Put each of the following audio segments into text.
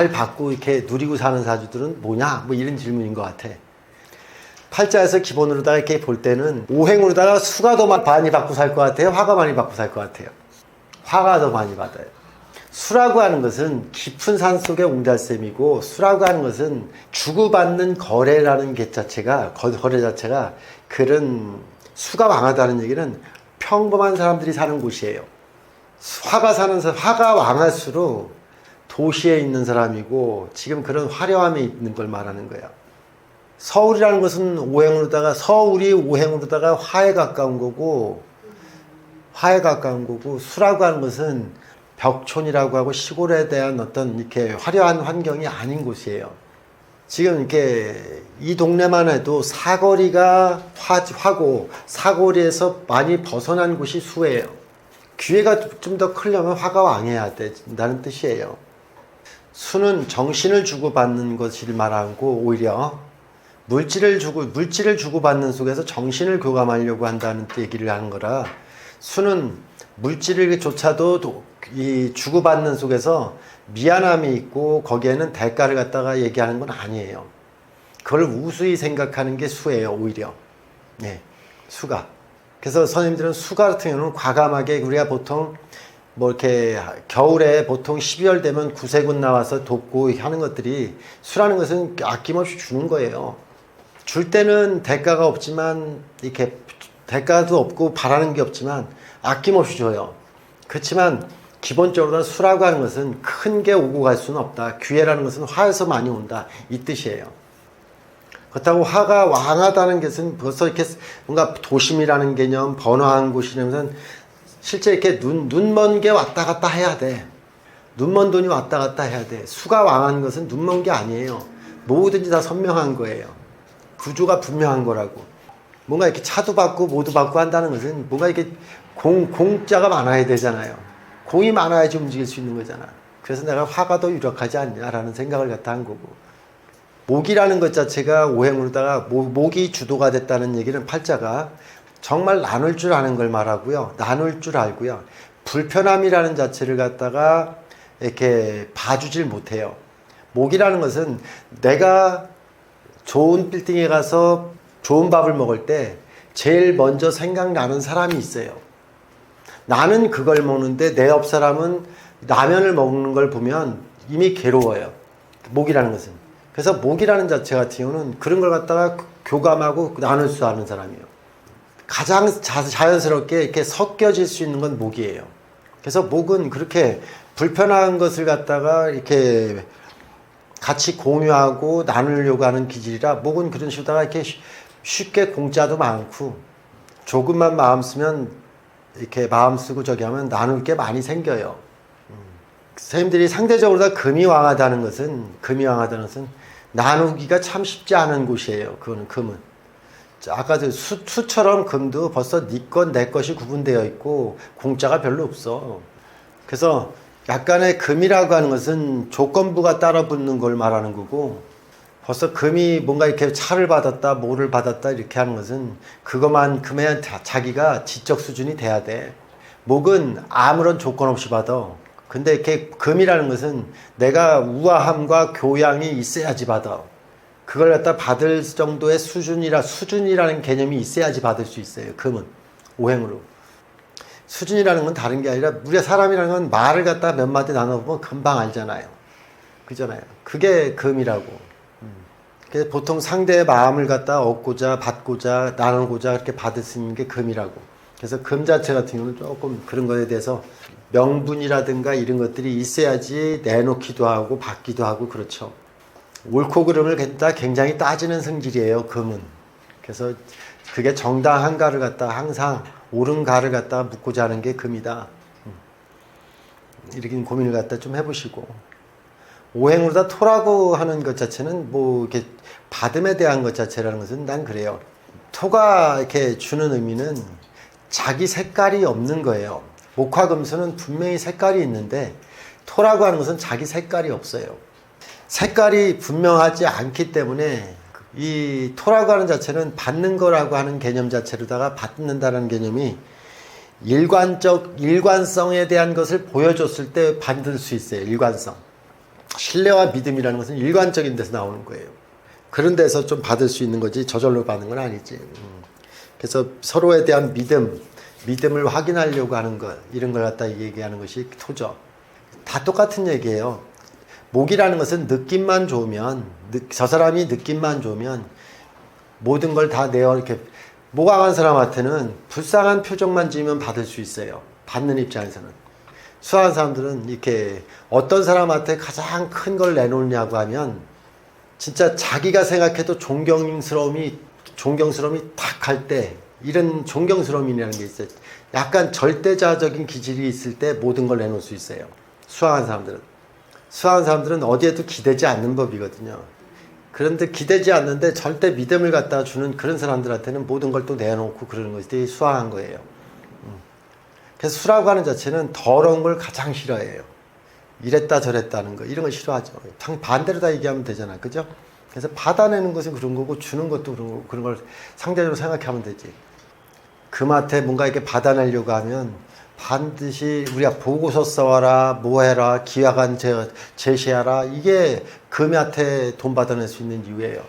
잘 받고 이렇게 누리고 사는 사주들은 뭐냐? 뭐 이런 질문인 것 같아. 팔자에서 기본으로다가 이렇게 볼 때는 오행으로다가 수가 더 많이 받고 살 것 같아요? 화가 많이 받고 살 것 같아요? 화가 더 많이 받아요. 수라고 하는 것은 깊은 산 속의 옹달샘이고 수라고 하는 것은 주고받는 거래라는 게 자체가 거- 거래 자체가 그런 수가 왕하다는 얘기는 평범한 사람들이 사는 곳이에요. 화가 사는 화가 왕할수록 도시에 있는 사람이고 지금 그런 화려함에 있는 걸 말하는 거야. 서울이라는 것은 오행으로다가 서울이 오행으로다가 화에 가까운 거고 화에 가까운 거고 수라고 하는 것은 벽촌이라고 하고 시골에 대한 어떤 이렇게 화려한 환경이 아닌 곳이에요. 지금 이렇게 이 동네만 해도 사거리가 화, 화고 사거리에서 많이 벗어난 곳이 수예요. 기회가 좀 더 크려면 화가 왕해야 된다는 뜻이에요. 수는 정신을 주고받는 것을 말하고 오히려 물질을 주고 물질을 주고받는 속에서 정신을 교감하려고 한다는 얘기를 하는 거라 수는 물질을 조차도 도- 이 주고받는 속에서 미안함이 있고 거기에는 대가를 갖다가 얘기하는 건 아니에요. 그걸 우수히 생각하는 게 수예요, 오히려. 네, 수가. 그래서 선생님들은 수가 같은 경우는 과감하게 우리가 보통 뭐 이렇게 겨울에 보통 12월 되면 구세군 나와서 돕고 하는 것들이 수라는 것은 아낌없이 주는 거예요. 줄 때는 대가가 없지만 이렇게 대가도 없고 바라는 게 없지만 아낌없이 줘요. 그렇지만 기본적으로 수라고 하는 것은 큰 게 오고 갈 수는 없다. 기회라는 것은 화에서 많이 온다. 이 뜻이에요. 그렇다고 화가 왕하다는 것은 벌써 이렇게 뭔가 도심이라는 개념, 번화한 곳이라면 실제 이렇게 눈, 눈먼 게 왔다 갔다 해야 돼. 눈먼 돈이 왔다 갔다 해야 돼. 수가 왕한 것은 눈먼 게 아니에요. 뭐든지 다 선명한 거예요. 구조가 분명한 거라고. 뭔가 이렇게 차도 받고 뭐도 받고 한다는 것은 뭔가 이렇게 공, 공자가 많아야 되잖아요. 공이 많아야지 움직일 수 있는 거잖아. 그래서 내가 화가 더 유력하지 않냐라는 생각을 갖다 한 거고. 목이라는 것 자체가 오행으로다가 목, 목이 주도가 됐다는 얘기는 팔자가 정말 나눌 줄 아는 걸 말하고요. 나눌 줄 알고요. 불편함이라는 자체를 갖다가 이렇게 봐주질 못해요. 목이라는 것은 내가 좋은 빌딩에 가서 좋은 밥을 먹을 때 제일 먼저 생각나는 사람이 있어요. 나는 그걸 먹는데 내 옆 사람은 라면을 먹는 걸 보면 이미 괴로워요. 목이라는 것은. 그래서 목이라는 자체 같은 경우는 그런 걸 갖다가 교감하고 나눌 수 아는 사람이에요. 가장 자, 자연스럽게 이렇게 섞여질 수 있는 건 목이에요. 그래서 목은 그렇게 불편한 것을 갖다가 이렇게 같이 공유하고 나누려고 하는 기질이라 목은 그런 식으로다가 이렇게 쉬- 쉽게 공짜도 많고 조금만 마음 쓰면 이렇게 마음 쓰고 저기 하면 나눌 게 많이 생겨요. 음. 선생님들이 상대적으로 다 금이 왕하다는 것은 금이 왕하다는 것은 나누기가 참 쉽지 않은 곳이에요. 그거는 금은. 자, 아까 그 수, 수처럼 금도 벌써 네 것, 내 것이 구분되어 있고 공짜가 별로 없어. 그래서 약간의 금이라고 하는 것은 조건부가 따라 붙는 걸 말하는 거고 벌써 금이 뭔가 이렇게 차를 받았다, 뭐를 받았다 이렇게 하는 것은 그것만 금에 자- 자기가 지적 수준이 돼야 돼. 목은 아무런 조건 없이 받아. 근데 이렇게 금이라는 것은 내가 우아함과 교양이 있어야지 받아. 그걸 갖다 받을 정도의 수준이라 수준이라는 개념이 있어야지 받을 수 있어요. 금은 오행으로. 수준이라는 건 다른 게 아니라 우리가 사람이라는 건 말을 갖다 몇 마디 나눠보면 금방 알잖아요. 그잖아요. 그게 금이라고. 음. 보통 상대의 마음을 갖다 얻고자 받고자 나누고자 이렇게 받을 수 있는 게 금이라고. 그래서 금 자체 같은 경우는 조금 그런 거에 대해서 명분이라든가 이런 것들이 있어야지 내놓기도 하고 받기도 하고 그렇죠. 옳고 그름을 갖다 굉장히 따지는 성질이에요. 금은. 그래서 그게 정당한가를 갖다 항상 옳은가를 갖다 묻고자 하는 게 금이다. 음. 이렇게 고민을 갖다 좀 해보시고 오행으로 다 토라고 하는 것 자체는 뭐 이렇게 받음에 대한 것 자체라는 것은 난 그래요. 토가 이렇게 주는 의미는 자기 색깔이 없는 거예요. 목화금수는 분명히 색깔이 있는데 토라고 하는 것은 자기 색깔이 없어요. 색깔이 분명하지 않기 때문에 이 토라고 하는 자체는 받는 거라고 하는 개념 자체로다가 받는다는 개념이 일관적 일관성에 대한 것을 보여줬을 때 받을 수 있어요. 일관성. 신뢰와 믿음이라는 것은 일관적인 데서 나오는 거예요. 그런 데서 좀 받을 수 있는 거지 저절로 받는 건 아니지. 음. 그래서 서로에 대한 믿음, 믿음을 확인하려고 하는 것 이런 걸 갖다 얘기하는 것이 토죠. 다 똑같은 얘기예요. 목이라는 것은 느낌만 좋으면 느- 저 사람이 느낌만 좋으면 모든 걸 다 내어 이렇게 모강한 사람한테는 불쌍한 표정만 지으면 받을 수 있어요. 받는 입장에서는. 수학한 사람들은 이렇게 어떤 사람한테 가장 큰 걸 내놓냐고 하면 진짜 자기가 생각해도 존경스러움이 존경스러움이 탁할때 이런 존경스러움이라는 게 있어요. 약간 절대자적인 기질이 있을 때 모든 걸 내놓을 수 있어요. 수학한 사람들은 수학한 사람들은 어디에도 기대지 않는 법이거든요. 그런데 기대지 않는데 절대 믿음을 갖다 주는 그런 사람들한테는 모든 걸 또 내놓고 그러는 것이 수학한 거예요. 음. 그래서 수라고 하는 자체는 더러운 걸 가장 싫어해요. 이랬다 저랬다는 거 이런 걸 싫어하죠. 당 반대로 다 얘기하면 되잖아, 그죠? 그래서 받아내는 것은 그런 거고 주는 것도 그런 거고 그런 걸 상대적으로 생각하면 되지. 금한테 뭔가 이렇게 받아내려고 하면 반드시 우리가 보고서 써와라, 뭐 해라, 기획안 제- 제시하라 이게 금한테 돈 받아낼 수 있는 이유예요.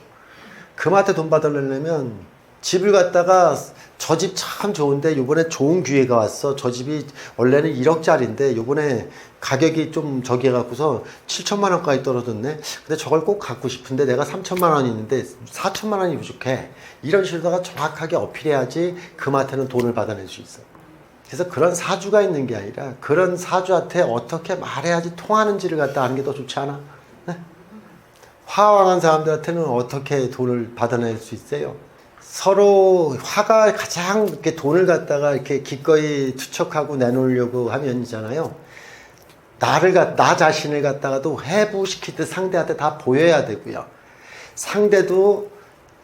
금한테 돈 받아내려면 집을 갖다가 저 집 참 좋은데 요번에 좋은 기회가 왔어. 저 집이 원래는 1억짜리인데 요번에 가격이 좀 저기 해갖고서 7천만 원까지 떨어졌네. 근데 저걸 꼭 갖고 싶은데 내가 3천만 원이 있는데 4천만 원이 부족해. 이런 식으로다가 정확하게 어필해야지 금한테는 돈을 받아낼 수 있어. 그래서 그런 사주가 있는 게 아니라 그런 사주한테 어떻게 말해야지 통하는지를 갖다 아는 게 더 좋지 않아? 네? 화왕한 사람들한테는 어떻게 돈을 받아낼 수 있어요? 서로 화가 가장 이렇게 돈을 갖다가 이렇게 기꺼이 투척하고 내놓으려고 하면이잖아요. 나를 갖, 나 자신을 갖다가도 해부시키듯 상대한테 다 보여야 되고요. 상대도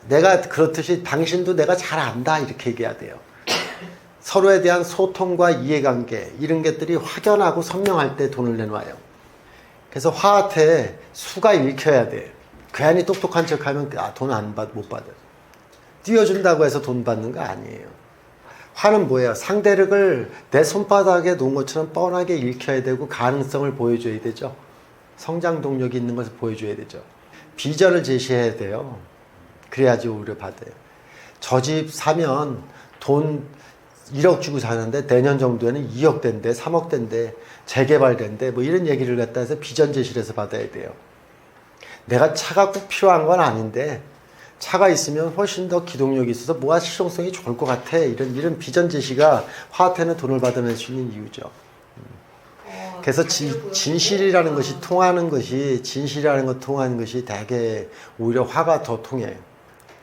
내가 그렇듯이 당신도 내가 잘 안다 이렇게 얘기해야 돼요. 서로에 대한 소통과 이해관계 이런 것들이 확연하고 선명할 때 돈을 내놔요. 그래서 화한테 수가 읽혀야 돼. 괜히 똑똑한 척하면 아, 돈 안 받, 못 받아. 띄워준다고 해서 돈 받는 거 아니에요. 화는 뭐예요? 상대력을 내 손바닥에 놓은 것처럼 뻔하게 읽혀야 되고 가능성을 보여줘야 되죠. 성장 동력이 있는 것을 보여줘야 되죠. 비전을 제시해야 돼요. 그래야지 오히려 받아요. 저 집 사면 돈 1억 주고 사는데 내년 정도에는 2억 된대, 3억 된대, 재개발 된대, 뭐 이런 얘기를 갖다 해서 비전 제시를 해서 받아야 돼요. 내가 차가 꼭 필요한 건 아닌데 차가 있으면 훨씬 더 기동력이 있어서 뭐가 실용성이 좋을 것 같아. 이런 이런 비전 제시가 화한테는 돈을 받아낼 수 있는 이유죠. 어, 그래서 진, 보여요. 진실이라는 아, 것이 통하는 것이 진실이라는 것 통하는 것이 되게 오히려 화가 더 통해요.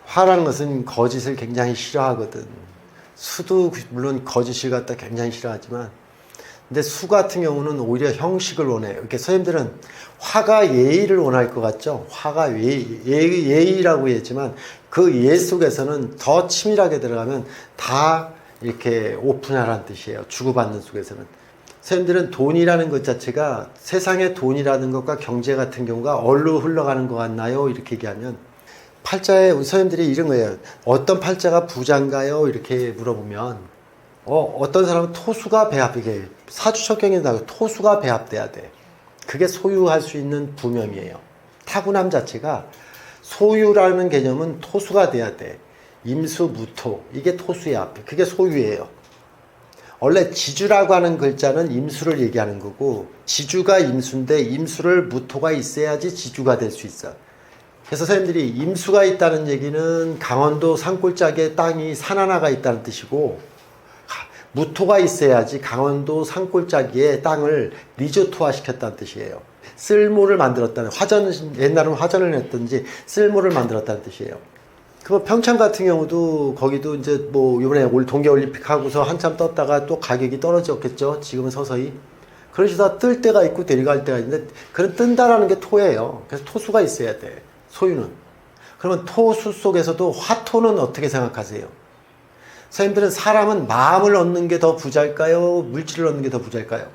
화라는 것은 거짓을 굉장히 싫어하거든. 수도 물론 거짓을 갖다 굉장히 싫어하지만 근데 수 같은 경우는 오히려 형식을 원해요. 이렇게 선생님들은 화가 예의를 원할 것 같죠? 화가 예의, 예의, 예의라고 했지만 그 예 속에서는 더 치밀하게 들어가면 다 이렇게 오픈하라는 뜻이에요. 주고받는 속에서는. 선생님들은 돈이라는 것 자체가 세상의 돈이라는 것과 경제 같은 경우가 얼로 흘러가는 것 같나요? 이렇게 얘기하면 팔자에 우리 선생님들이 이런 거예요. 어떤 팔자가 부자인가요? 이렇게 물어보면 어, 어떤 사람은 토수가 배합 이게 사주척경에 나고 토수가 배합돼야 돼. 그게 소유할 수 있는 부명이에요. 타고남 자체가 소유라는 개념은 토수가 돼야 돼. 임수, 무토. 이게 토수의 앞에. 그게 소유예요. 원래 지주라고 하는 글자는 임수를 얘기하는 거고 지주가 임수인데 임수를 무토가 있어야지 지주가 될 수 있어. 그래서 선생님들이 임수가 있다는 얘기는 강원도 산골짜기에 땅이 산 하나가 있다는 뜻이고 가- 무토가 있어야지 강원도 산골짜기에 땅을 리조트화 시켰다는 뜻이에요. 쓸모를 만들었다는 화전 옛날은 화전을 했든지 쓸모를 만들었다는 뜻이에요. 그 평창 같은 경우도 거기도 이제 뭐 이번에 올 동계 올림픽 하고서 한참 떴다가 또 가격이 떨어졌겠죠. 지금은 서서히. 그러시다 뜰 때가 있고 내려갈 때가 있는데 그런 뜬다라는 게 토예요. 그래서 토수가 있어야 돼. 소유는. 그러면 토수 속에서도 화토는 어떻게 생각하세요? 선생님들은 사람은 마음을 얻는 게 더 부자일까요? 물질을 얻는 게 더 부자일까요?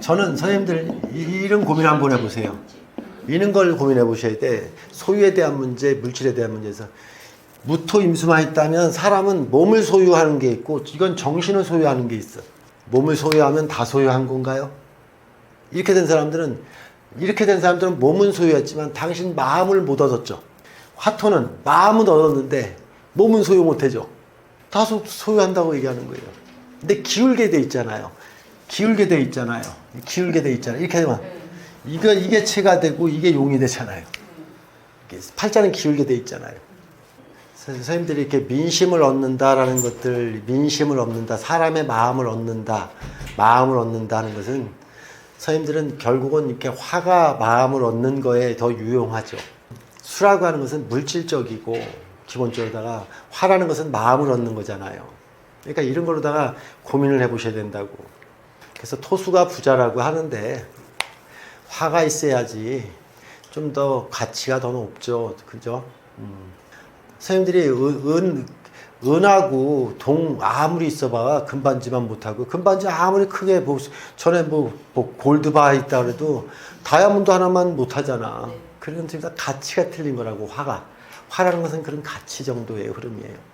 저는 선생님들 이- 이런 고민 한번 해보세요. 이런 걸 고민해 보셔야 돼. 소유에 대한 문제, 물질에 대한 문제에서. 무토 임수만 있다면 사람은 몸을 소유하는 게 있고 이건 정신을 소유하는 게 있어. 몸을 소유하면 다 소유한 건가요? 이렇게 된 사람들은 이렇게 된 사람들은 몸은 소유했지만 당신 마음을 못 얻었죠. 화토는 마음은 얻었는데 몸은 소유 못 해죠. 다 소- 소유한다고 얘기하는 거예요. 근데 기울게 돼 있잖아요. 기울게 돼 있잖아요. 기울게 돼 있잖아요. 이렇게 되면 네. 이거 이게 체가 되고 이게 용이 되잖아요. 팔자는 기울게 돼 있잖아요. 선생님들이 이렇게 민심을 얻는다라는 것들, 민심을 얻는다, 사람의 마음을 얻는다, 마음을 얻는다 하는 것은 선생님들은 결국은 이렇게 화가 마음을 얻는 거에 더 유용하죠. 수라고 하는 것은 물질적이고 기본적으로다가 화라는 것은 마음을 얻는 거잖아요. 그러니까 이런 걸로다가 고민을 해보셔야 된다고. 그래서 토수가 부자라고 하는데 화가 있어야지 좀 더 가치가 더 높죠. 그죠? 음. 선생님들이 은, 은, 은하고 동 아무리 있어봐 금반지만 못하고 금반지 아무리 크게 뭐 전에 뭐, 뭐 골드바 있다 그래도 다이아몬드 하나만 못하잖아. 네. 그런 점에서 가치가 틀린 거라고 화가 화라는 것은 그런 가치 정도의 흐름이에요.